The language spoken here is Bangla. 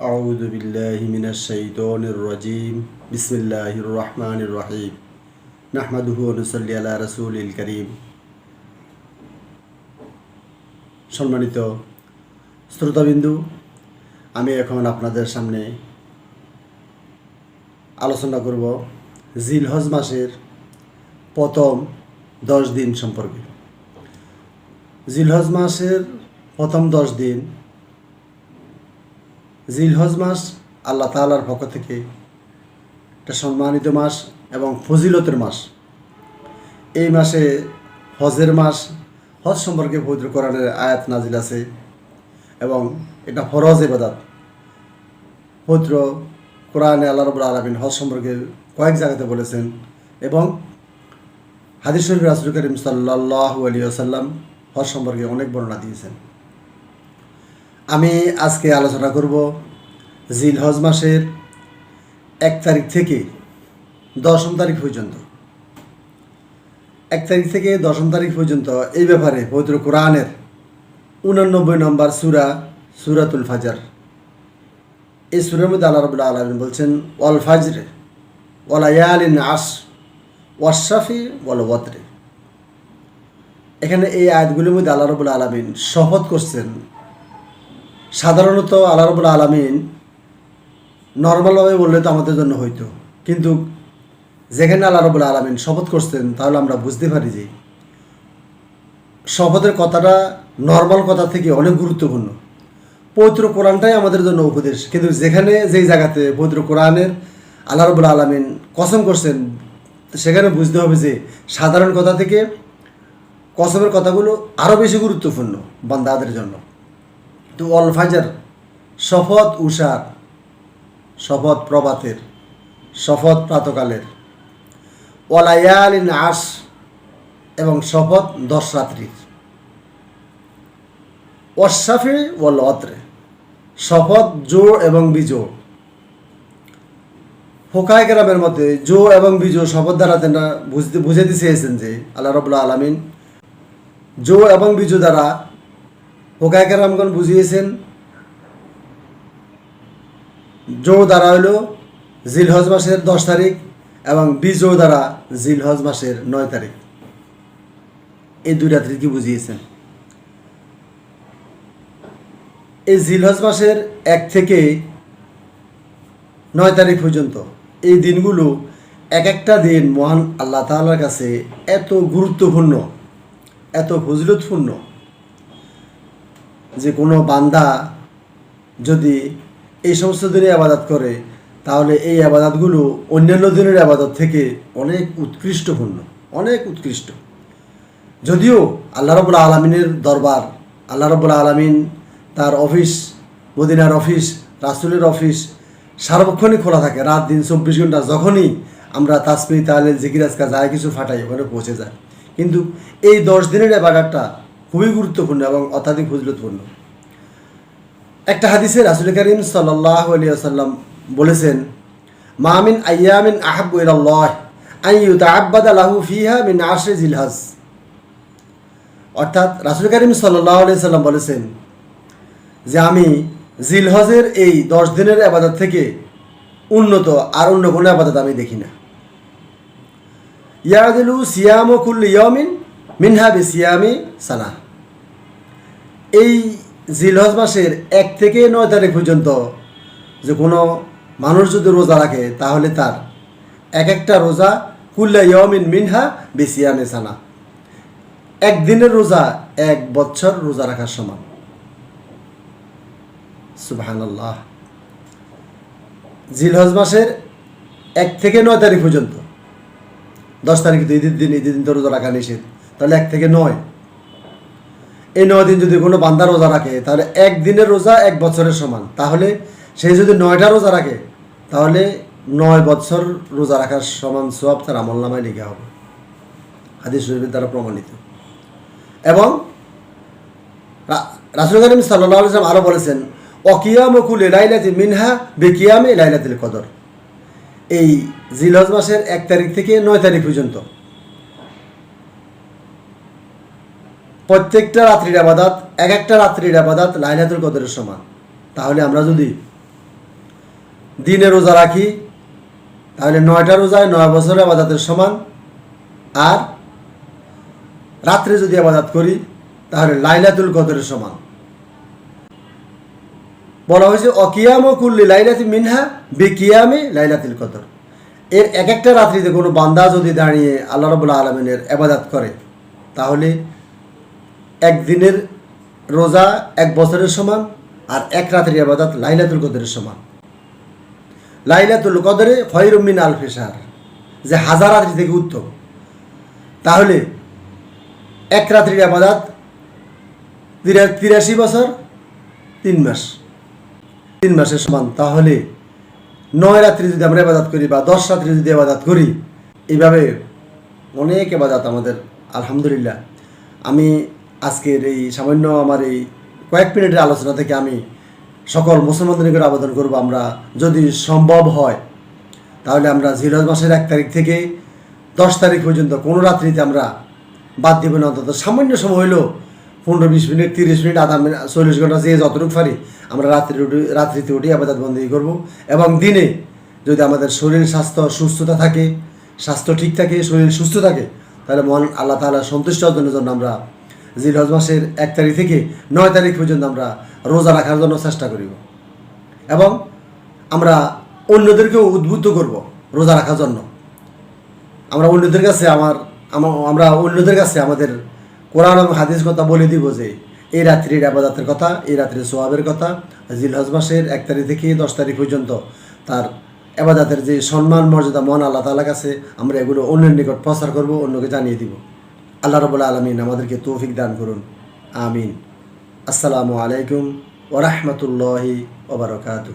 أعوذ بالله من الشيطان الرجيم بسم الله الرحمن الرحيم نحمده ونصلي على رسول الكريم সম্মানিত শ্রোতাবিন্দু আমি এখন আপনাদের সামনে আলোচনা করব জিলহজ মাসের প্রথম দশ দিন সম্পর্কে জিলহজ মাসের প্রথম দশ দিন জিলহজ মাস আল্লাহ তাআলার পক্ষ থেকে একটা সম্মানিত মাস এবং ফজিলতের মাস। এই মাসে হজের মাস, হজ সম্পর্কে পবিত্র কোরআনের আয়াত নাজিল আছে এবং এটা ফরজ এবাদাত পবিত্র কোরআনে আল্লাহ রবুল আলমিন হজ সম্পর্কে কয়েক জায়গাতে বলেছেন এবং হাদিস শরীফ রাসুল করিম সাল্লাহ আলী আসাল্লাম হজ সম্পর্কে অনেক বর্ণনা দিয়েছেন। আমি আজকে আলোচনা করব জিল হজ মাসের এক তারিখ থেকে দশম তারিখ পর্যন্ত। এক তারিখ থেকে দশম তারিখ পর্যন্ত এই ব্যাপারে পবিত্র কোরআনের উনানব্বই নম্বর সুরা, সুরাতুল ফাজার। এই সুরের মধ্যে আল্লাহ রবুল্লা আলমিন বলছেন, ওয়াল ফাজরে ওয়াল আয়ালিন আস ওয়াশাফি ওয়াল ওয়াতরে। এখানে এই আয়াতগুলির মধ্যে আল্লাহ রবুল্লা আলমিন শপথ করছেন। সাধারণত আল্লাহ রবুল্লা আলমিন নর্মালভাবে বললে তো আমাদের জন্য হইতো। কিন্তু যেখানে আল্লাহ রবুল্লা আলমিন শপথ করছেন, তাহলে আমরা বুঝতে পারি যে শপথের কথাটা নর্মাল কথা থেকে অনেক গুরুত্বপূর্ণ। পবিত্র কোরআনটাই আমাদের জন্য উপদেশ। কিন্তু যেখানে যেই জায়গাতে পবিত্র কোরআনের আল্লাহ রবুল্লা আলমিন কসম করছেন, সেখানে বুঝতে হবে যে সাধারণ কথা থেকে কসমের কথাগুলো আরও বেশি গুরুত্বপূর্ণ বান্দাদের জন্য। তো অল ফাজার, শপথ, উষার শপথ প্রভাতের, শপথ প্রাতকালের। ওয়ালায়ালিন আস এবং শপথ দশ রাত্রির ওয়াশাফি ওয়াল অত্রে শপথ জো এবং বিজো ফোকায় গ্রামের মধ্যে জো এবং বিজো শপথ দ্বারা তেনা বুঝতে বুঝাতে চেয়েছেন যে আল্লাহ রবুল্লা আলমিন জো এবং বিজো দ্বারা ফোকায় গ্রামগণ বুঝিয়েছেন জো দ্বারা হইল জিলহজ মাসের দশ তারিখ এবং বিজো দ্বারা জিলহজ মাসের নয় তারিখ। এই দুই রাত্রি কি বুঝিয়েছেন? এই জিলহজ মাসের এক থেকে নয় তারিখ পর্যন্ত এই দিনগুলো এক একটা দিন মহান আল্লাহ তাআলার কাছে এত গুরুত্বপূর্ণ, এত ফজলতপূর্ণ যে কোনো বান্দা যদি এই সমস্ত দিনে আবাদত করে, তাহলে এই আবাদতগুলো অন্যান্য দিনের আবাদত থেকে অনেক উৎকৃষ্টপূর্ণ, অনেক উৎকৃষ্ট। যদিও আল্লাহ রবুল্লা আলমিনের দরবার, আল্লাহ রবুল্লা আলমিন তার অফিস, মদিনার অফিস, রাসুলের অফিস সার্বক্ষণই খোলা থাকে, রাত দিন চব্বিশ ঘণ্টা যখনই আমরা তাসমি তাহলে জিকিরাজকা যায় কিছু ফাটাই ওখানে পৌঁছে যায়। কিন্তু এই দশ দিনের ব্যাপারটা খুবই গুরুত্বপূর্ণ এবং অত্যাধিক ফজলতপূর্ণ। একটা হাদিসে রাসুল করিম সাল্লাহ বলেছেন মামিন আয়ামিন আহাবু অর্থাৎ রাসুল করিম সাল্লাম বলেছেন যে আমি জিলহজের এই দশ দিনের আবাদত থেকে উন্নত আর অন্য কোনো আবাদত আমি দেখি না। ইয়াদিলু সিয়াম কুল্লি ইয়মিন মিনহা বি সিয়ামি সানা এই জিলহজ মাসের এক থেকে নয় তারিখ পর্যন্ত যে কোনো মানুষ যদি রোজা রাখে, তাহলে তার এক একটা রোজা কুল্লা ইয়মিন মিনহা বি সিয়ামে সানা। একদিনের রোজা এক বছর রোজা রাখার সমান। সুবাহান্লাহ জিলহজ মাসের এক থেকে নয় তারিখ পর্যন্ত। দশ তারিখ তো ঈদের দিন ঈদের দিন তো রোজা রাখা নিষেধ। তাহলে এক থেকে নয় এই নয় দিন যদি কোনো বান্দা রোজা রাখে, তাহলে এক দিনের রোজা এক বছরের সমান। তাহলে সে যদি নয়টা রোজা রাখে, তাহলে নয় বছর রোজা রাখার সমান সব তার আমল নামায় লিখা হবে। হাদিস শরীফের দ্বারা প্রমাণিত। এবং রাসুল সাল্লাহ আলসালাম আরও বলেছেন অকিয়ামকুল এলাইলাতি মিনহা বেকিয়ামে এলাইলাতিল কদর। এই জিলহজ মাসের এক তারিখ থেকে নয় তারিখ পর্যন্ত। প্রত্যেকটা রাত্রির আবাদাত এক একটা রাত্রির আবাদাত লাইলাতুল কদরের সমান। তাহলে আমরা যদি দিনে রোজা রাখি, তাহলে নয়টা রোজায় নয় বছরের আবাদাতের সমান। আর রাত্রে যদি আবাদাত করি, তাহলে লাইলাতুল কদরের সমান। বলা হয়েছে, অকিয়াম ও কুল্লি লাইলাতি মিনহা বেকিয়ামে লাইলাতুল কদর। এর এক একটা রাত্রিতে কোনো বান্দা যদি দাঁড়িয়ে আল্লাহ রবুল্লা আলমিনের আবাদাত করে, তাহলে একদিনের রোজা এক বছরের সমান আর এক রাত্রির আবাদাত লাইলাতুল কদরের সমান। লাইলাতুল কদরে খয়রুমিন আল ফেসার যে হাজার রাত্রি থেকে উত্তম। তাহলে এক রাত্রির আবাদাত তিরা- তিরাশি বছর, তিন মাস। তিন মাসের সমান। তাহলে নয় রাত্রি যদি আমরা এবাদাত করি বা দশ রাত্রি যদি এবাদাত করি, এইভাবে অনেক এবাদাত আমাদের, আলহামদুলিল্লাহ। আমি আজকের এই সামান্য আমার এই কয়েক মিনিটের আলোচনা থেকে আমি সকল মুসলমানদের করে আবেদন করব আমরা যদি সম্ভব হয়, তাহলে আমরা জিরজ মাসের এক তারিখ থেকে দশ তারিখ পর্যন্ত কোনো রাত্রিতে আমরা বাদ দিব না, অন্তত সামান্য সময় হলেও পনেরো বিশ মিনিট, তিরিশ মিনিট, আধা মিনিট, চল্লিশ ঘণ্টা যে যতটুকু পারি আমরা রাত্রি উঠি, রাত্রিতে উঠি আবাদাত বন্দি করব এবং দিনে যদি আমাদের শরীর স্বাস্থ্য সুস্থতা থাকে, স্বাস্থ্য ঠিক থাকে, শরীর সুস্থ থাকে, তাহলে মন আল্লাহ তাআলা সন্তুষ্ট অর্জনের জন্য আমরা জিরজ মাসের এক তারিখ থেকে নয় তারিখ পর্যন্ত আমরা রোজা রাখার জন্য চেষ্টা করিব। এবং আমরা অন্যদেরকেও উদ্বুদ্ধ করব রোজা রাখার জন্য। আমরা অন্যদের কাছে আমার আমরা অন্যদের কাছে আমাদের কোরআন এবং হাদিস কথা বলে দিব যে, এই রাত্রির আবাদাতের কথা, এই রাত্রির সোয়াবের কথা জিলহজ মাসের এক তারিখ থেকে দশ তারিখ পর্যন্ত তার আবাদাতের যে সম্মান, মর্যাদা মন আল্লাহ তাআলার কাছে আমরা এগুলো অন্যের নিকট প্রচার করব, অন্যকে জানিয়ে দিব। আল্লাহ রবুল্লা আলমিন আমাদেরকে তৌফিক দান করুন। আমিন। আসসালামু আলাইকুম ওরহমতুল্লাহি ওবরকাতু